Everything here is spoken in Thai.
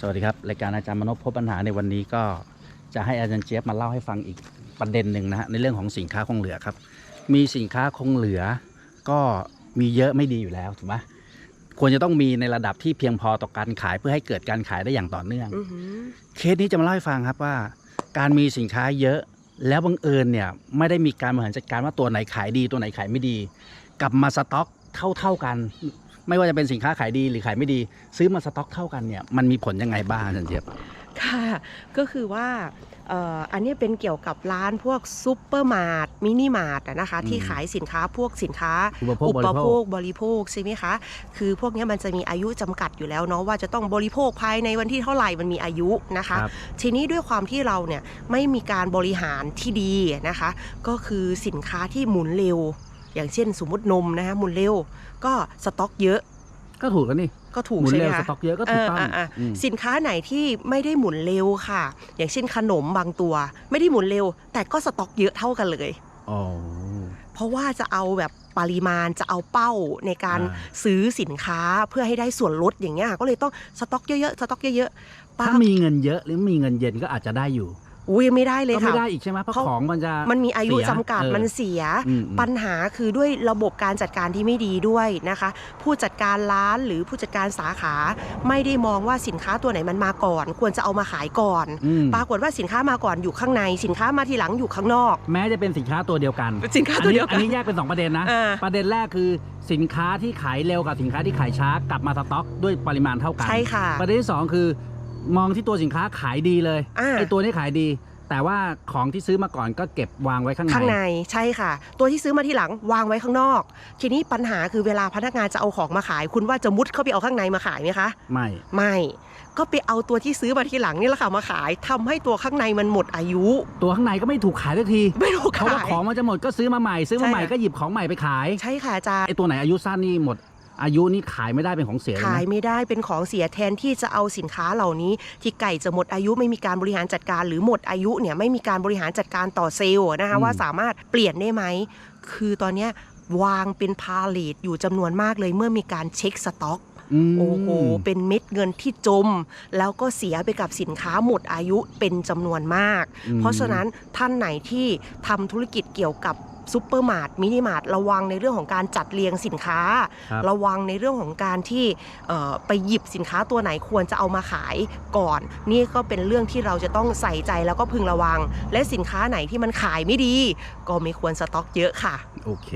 สวัสดีครับ รายการอาจารย์มนพพบปัญหาในวันนี้ก็จะให้อาจารย์เจี๊ยบมาเล่าให้ฟังอีกประเด็นหนึ่งนะฮะในเรื่องของสินค้าคงเหลือครับ มีสินค้าคงเหลือ ก็มีเยอะไม่ดีอยู่แล้วถูกไหมควรจะต้องมีในระดับที่เพียงพอต่อการขายเพื่อให้เกิดการขายได้อย่างต่อเนื่องอือหือเคสนี้จะมาเล่าให้ฟังครับว่า การมีสินค้าเยอะแล้วบังเอิญเนี่ยไม่ได้มีการบริหารจัดการว่าตัวไหนขายดีตัวไหนขายไม่ดี กลับมาสต็อกเท่าเท่าๆกัน ไม่ว่าจะเป็นสินค้าขายดีหรือขายไม่ดี ซื้อมาสต็อกเท่ากันเนี่ยมันมีผลยังไงบ้างอาจารย์เจี๊ยบค่ะก็คือว่าเอ่ออันนี้เป็นเกี่ยวกับร้านพวกซูเปอร์มาร์ทมินิมาร์ทนะคะอืมที่ขายสินค้าพวกสินค้าอุปโภคอุบปริโภโภคคบริโภคใช่ไหมคะคือพวกเนี้ยมันจะมีอายุจำกัดอยู่แล้วเนาะว่าจะต้องบริโภคภายในวันที่เท่าไหร่มันมีอายุนะคะครับทีนี้ด้วยความที่เราเนี่ยไม่มีการบริหารที่ดีนะคะ ก็คือสินค้าที่หมุนเร็ว อย่างเช่นสมมตินมนะคะหมุนเร็วก็สต็อกเยอะ ก็ถูกแล้วนี่ก็ถูกหมุนใช่ไหเร็มวสคะต็อกเยอะก็ถูกต้องเอออะอะอืม สินค้าไหนที่ไม่ได้หมุนเร็วค่ะ อย่างเช่นขนมบางตัว ไม่ได้หมุนเร็ว แต่ก็สต็อกเยอะเท่ากันเลย อ๋อ เพราะว่าจะเอาแบบปริมาณจะเอาเป้าในการอ่า ซื้อสินค้าเพื่อให้ได้ส่วนลดอย่างเงี้ยก็เลยต้องสต็อกเยอะๆสต็อกเยอะๆป้าถ้ามีเงินเยอะหรือมีเงินเย็นก็อาจจะได้อยู่ อุ้ยไม่ได้เลยก็ค่ะ ไม่ได้อีกใช่ไหมเพราะเพราะของมันจะมันมีอายุเสีจำกัดเออ มันเสีย อืมอืม ปัญหาคือด้วยระบบการจัดการที่ไม่ดีด้วยนะคะ ผู้จัดการร้านหรือผู้จัดการสาขาไม่ได้มองว่าสินค้าตัวไหนมันมาก่อน ควรจะเอามาขายก่อน อืมปรากฏว่าสินค้ามาก่อนอยู่ข้างใน สินค้ามาทีหลังอยู่ข้างนอก แม้จะเป็นสินค้าตัวเดียวกันสินค้าตัวเดียวกันอันนี้แยกเป็นสองประเด็นนะ อ่า ประเด็นแรกคือสินค้าที่ขายเร็วกับสินค้าที่ขายช้ากลับมาสต็อกด้วยปริมาณเท่ากัน ใช่ค่ะ ประเด็นที่สองคือ มองที่ตัวสินค้าขายดีเลยอ่า ไอตัวนี้ขายดี แต่ว่าของที่ซื้อมาก่อนก็เก็บวางไว้ข้างใน ข้างในใช่ค่ะ ตัวที่ซื้อมาทีหลังวางไว้ข้างนอก ทีนี้ปัญหาคือเวลาพนักงานจะเอาของมาขาย คุณว่าจะมุดเข้าไปเอาข้างในมาขายไหมคะไม่ ไม่ก็ไปเอาตัวที่ซื้อมาทีหลังนี่แหละค่ะมาขายทำให้ตัวข้างในมันหมดอายุ ตัวข้างในก็ไม่ถูกขายสักทีไม่รู้เพราะขาว่าย ของมันจะหมดก็ซื้อมาใหม่ ซื้อมาใช่ใหม่ค่ะ ก็หยิบของใหม่ไปขายใช่ค่ะอาจารย์ไอตัวไหนอายุสั้นนี่หมด อายุนี่ขายไม่ได้เป็นของเสียเลยขายนะไม่ได้เป็นของเสียแทนที่จะเอาสินค้าเหล่านี้ ที่ไก่จะหมดอายุไม่มีการบริหารจัดการ หรือหมดอายุเนี่ยไม่มีการบริหารจัดการต่อเซลล์นะคะว่าสามารถเปลี่ยนได้ไหม คือตอนเนี้ยวางเป็นพาเลตอยู่จำนวนมากเลยเมื่อมีการเช็คสต็อกมโอ้โห เป็นเม็ดเงินที่จม แล้วก็เสียไปกับสินค้าหมดอายุเป็นจำนวนมากอืมเพราะฉะนั้นท่านไหนที่ทำธุรกิจเกี่ยวกับ ซูเปอร์มาร์ทมินิมาร์ทระวังในเรื่องของการจัดเรียงสินค้า ครับระวังในเรื่องของการที่เอ่อไปหยิบสินค้าตัวไหนควรจะเอามาขายก่อน นี่ก็เป็นเรื่องที่เราจะต้องใส่ใจแล้วก็พึงระวัง และสินค้าไหนที่มันขายไม่ดี ก็ไม่ควรสต็อกเยอะค่ะ โอเค